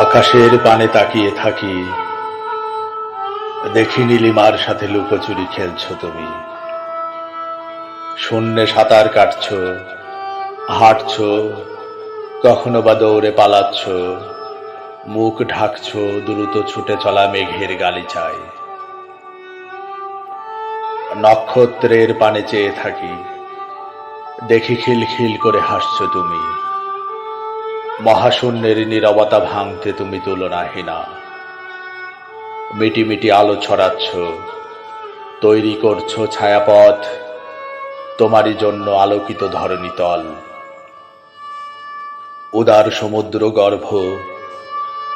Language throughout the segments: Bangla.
আকাশের পানে তাকিয়ে থাকি। দেখি নীলিমার সাথে লুকোচুরি খেলছ তুমি। শূন্যে সাঁতার কাটছ, হাঁটছ, কখনো বা দৌড়ে পালাচ্ছ, মুখ ঢাকছো দ্রুত ছুটে চলা মেঘের গালিচায়। নক্ষত্রের পানে চেয়ে থাকি। দেখি খিলখিল করে হাসছো তুমি। মহাশূন্যের নীরবতা ভাঙতে তুমি তুলনাহীনা। মিটি মিটি আলো ছড়াচ্ছ, তৈরি করছ ছায়াপথ, তোমারই জন্য আলোকিত ধরণী তল। উদার সমুদ্র গর্ভ,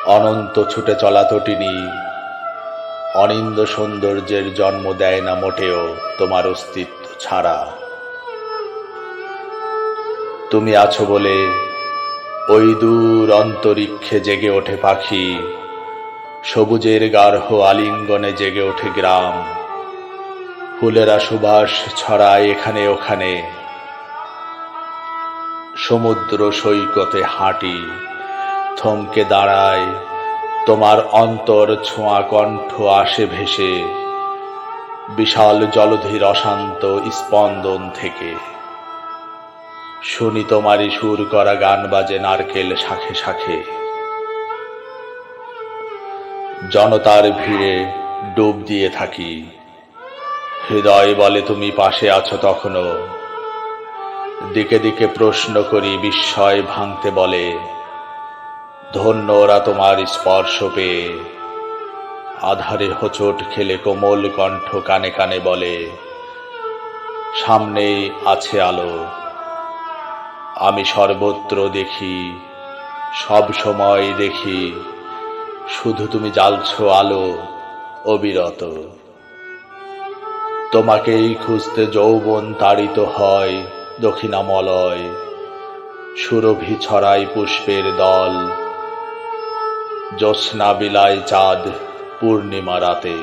অনন্ত ছুটে চলা তটিনী, অনিন্দ সৌন্দর্যের জন্ম দেয় না মোটেও তোমার অস্তিত্ব ছাড়া। তুমি আছো বলে ওই দূর অন্তরিক্ষে জেগে ওঠে পাখি। সবুজের গার্হ আলিঙ্গনে জেগে ওঠে গ্রাম। ফুলেরা সুবাস ছড়ায় এখানে ওখানে। সমুদ্র সৈকতে হাঁটি, থমকে দাঁড়ায়, তোমার অন্তর ছোঁয়া কণ্ঠ আসে ভেসে। বিশাল জলধির অশান্ত স্পন্দন থেকে। শুনি তোমারই সুর করা গান বাজে নারকেল শাখে শাখে। জনতার ভিড়ে ডুব দিয়ে থাকি। হৃদয় বলে তুমি পাশে আছো তখনও। দিকে দিকে প্রশ্ন করি বিস্ময় ভাঙতে বলে। ধন্য ওরা তোমার স্পর্শ পেয়ে। আধারে হোঁচট খেলে কোমল কণ্ঠ কানে কানে বলে, সামনেই আছে আলো। আমি সর্বত্র দেখি, সব সময় দেখি, শুধু তুমি জ্বালছো আলো অবিরত। তোমাকেই খুঁজতে যৌবন তাড়িত হয় দক্ষিণামলয়, সুরভি ছড়াই পুষ্পের দল জ্যোৎস্না বিলায় চাঁদ পূর্ণিমা রাতে।